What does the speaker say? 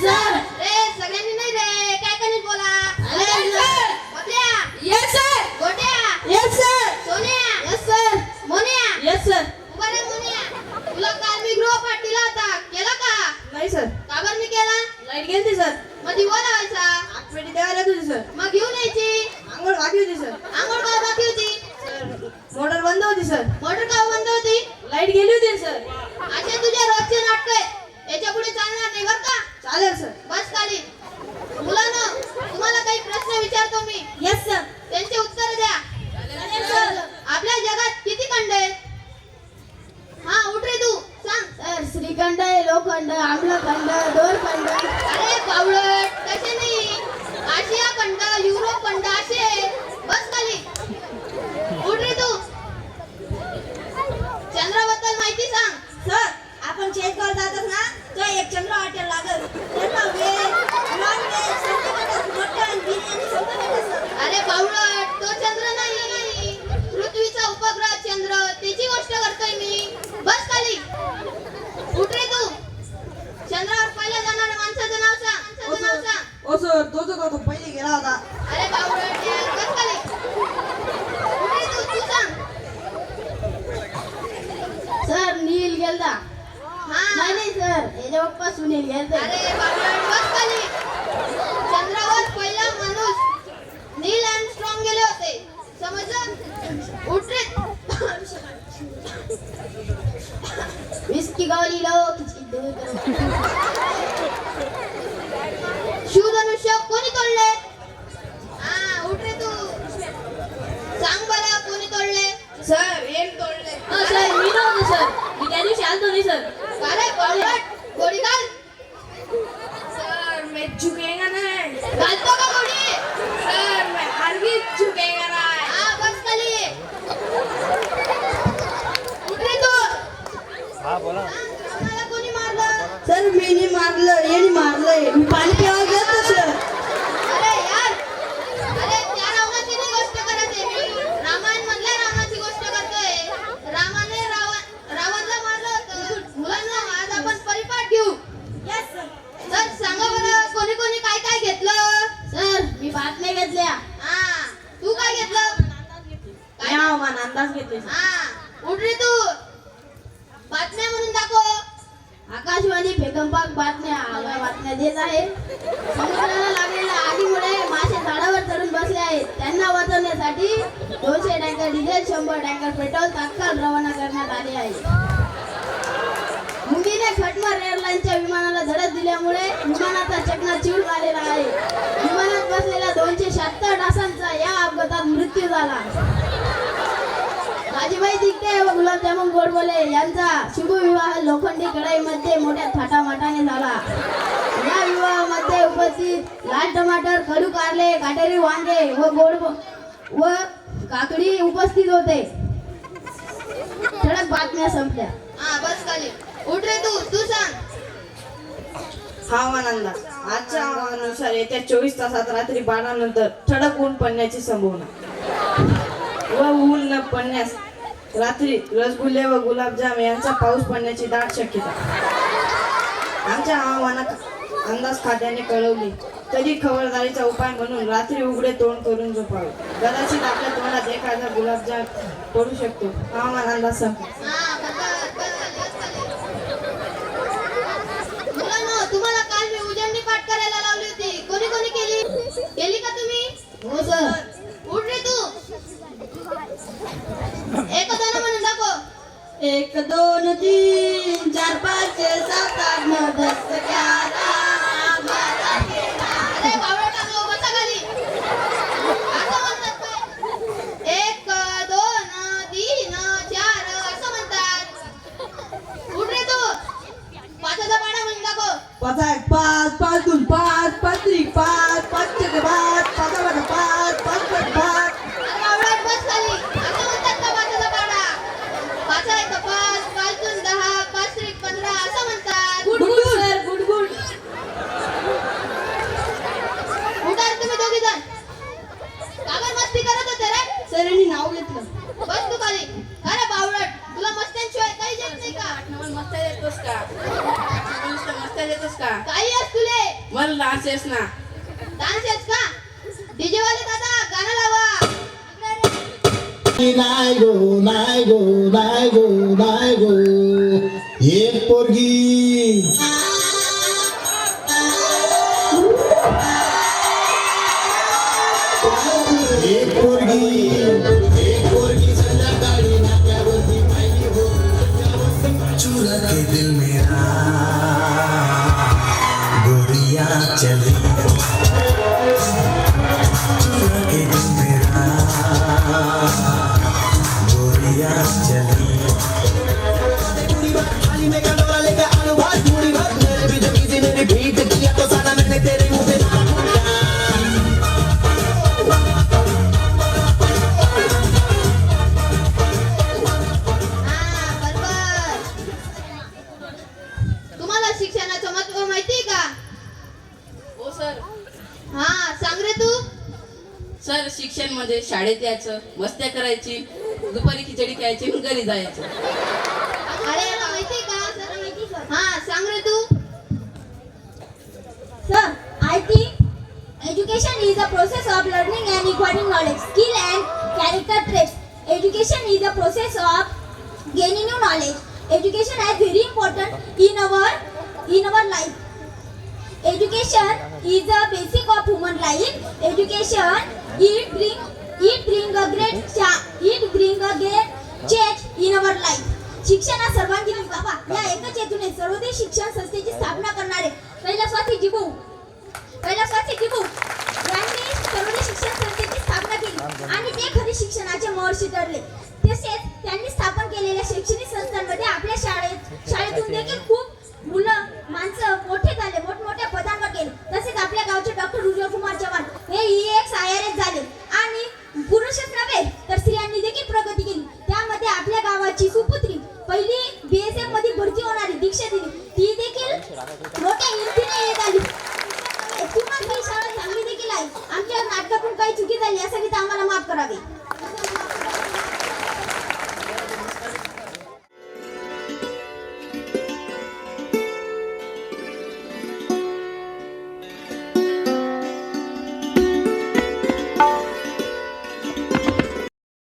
Sir नाही sir Gotya yes sir Sonya yes sir Monya yes sir उभा रे मोन्या तुला काल मी गृहपाठ दिला होता केला का नाही सर का बरं मी केला? लाइट गेलती सर मग दिवा लावायचा द्यायला तुझी सर. मग घेऊन यायची. आंघोळ बाकी होती सर. आंघोळ काय बाकी होती. मोटर बंद होती सर. मोटर का बंद होती? लाइट गेली होती सर. असे तुझे रोजचे नाटक आहेत. याच्यापुढे चालणार नाही बरं का? चालेल सर बस खाली मुलांना तुम्हाला काही प्रश्न विचारतो मी यस सर त्यांचे उत्तर द्या आपल्या जगात किती खंड आहेत हा उठ रे तू सांग सर श्रीखंड लोखंड आम्लखंड दोरखंड अरे बावळट तसे नाही आशिया खंड युरोप खंड असे बस खाली उठ रे तू चंद्राबद्दल माहिती सांग सर आपण चेक करत जातात ना तो एक चंद्र हॉटेल लागल त्यांना वेळ नॉन व्हेज मटन बिर्याणी सगळं भेटत सर अरे बावळट तो चंद्र नाही पृथ्वीचा उपग्रह चंद्र त्याची गोष्ट करतोय मी बस खाली उठ रे तू चंद्रावर पहिल्या जाणाऱ्या माणसाचं नाव सांग माणसाचं नाव सांग ओ सर तोच होता तो पहिले गेला होता. अरे तू तू? सर नील गेलता. हा. नाही सर याच्या पप्पा सुनील गेलते. अरे खाली. चंद्रावर पहिला माणूस नील स्ट्रॉंग गेले होते. समजलं? उठ रे. विस्की गावली लो दूर करो शिवधनुष्य कोणी तोडले हा उठ रे तू सांग बरं कोणी तोडले सर एम तोडले सर मी नव्हतो सर मी त्या दिवशी आलतो नाही सर अरे बावळट गोडी घाल सर मैं झुकेगा नहीं घालतो का गोडी सर मैं हरगिज झुकेगा नहीं हा बस खाली उठ रे तू हा बोला सांग, रावणाला कोणी सर मी मारलं याने मारलंय. मी पाणी प्यावा गेलो सर अरे यार अरे त्या रावणाची नाही गोष्ट करत आहे रामायण रावणाची गोष्ट करतोय. रामाने रावण रावणला मारलं होतं. मुलांना आज आपण परिपाठ घेऊ यस सर तर सांगा बरं कोणी कोणी काय काय घेतलं? सर मी बातम्या घेतल्या. हा तू काय घेतलं? काय अंदाज घेतले हा उठ रे तू. बातम्या म्हणून दाखव. आकाशवाणी फेकंपाक बातम्या बातम्या देत आहे. समुद्राला लागलेल्या आगीमुळे मासे झाडावर चढून बसले आहेत. त्यांना वाचवण्यासाठी दोनशे टँकर डिझेल शंभर टँकर पेट्रोल तात्काळ रवाना करण्यात आले आहे. मुंगीने खटमर एअरलाईनच्या विमानाला धडक दिल्यामुळे विमानाचा चकना चिवड आलेला आहे. विमानात बसलेल्या दोनशे शहात्तर डासांचा या अपघातात मृत्यू झाला. राजीबाई दिगटे व गुलाबजामुन गोडबोले यांचा शुभविवाह लोखंडी मोठ्या थाटामाटाने झाला या विवाहामध्ये उपस्थित लाल टमाटर कडू कारले काटेरी वांगे व गोड व काकडी उपस्थित होते. ठळक बातम्या संपल्या. हा बस खाली. उठ रे तू तू सांग. हवामान अंदाज आजच्या हवामानानुसार येत्या चोवीस तासात रात्री बारा नंतर ठळक ऊन पडण्याची संभावना. व ऊन न पडण्यास रात्री रसगुल्ले व गुलाबजाम यांचा पाऊस पडण्याची दाट शक्यता. आमच्या हवामानात अंदाज खात्याने कळवली. तरी खबरदारीचा उपाय म्हणून रात्री उघडे तोंड करून झोपावे. कदाचित आपल्या तोंडात एखादा गुलाबजाम पडू शकतो. हवामान अंदाज मुलांनो तुम्हाला काल मी उजळणी पाठ करायला लावली होती. कोणी कोणी केली? केली का तुम्ही? हो सर. उठ रे तू. एक जण म्हणून दाखव. एक दोन तीन चार पाच. पाच एक पाच पाच दोन पाच पाच त्रिक पाच पाच चार पाच पाच पाच पाच. पाच पाच? सरांनी नाव अरे तुला काही का? मस्त का? मला डान्स येस ना. डान्स येत का? डीजे वाले दादा गाणं लावा. नाही गो नाही गो नाही गो नाही गो. एक पोरगी. एक पोरगी. एक पोरगी संध्याकाळी नाक्यावरती पाहिली हो. चुरा के दिल मेरा 千里 शिक्षण म्हणजे शाळेत यायचं मस्त्या करायची दुपारी खिचडी खायची घरी जायचं अरे माहिती का हा सांग रे तू sir I think education is a process of learning and acquiring knowledge skill and character traits education is a process of gaining new knowledge education is very important in our in our life education is a basic of human life education It bring it bring a great it bring a great change in our life. शिक्षण हा सर्वांगीण बाबा. या एकच हेतूने सर्वोदय शिक्षण संस्थेची स्थापना करणारे. पहिला स्वाती जिबू पहिला स्वाती जिबू यांनी सर्वोदय शिक्षण संस्थेची स्थापना केली. आणि ते खरे शिक्षणाचे महर्षी ठरले. तसेच त्यांनी स्थापन केलेल्या शैक्षणिक संस्थांमध्ये आपल्या शाळेत शाळेतून देखील खूप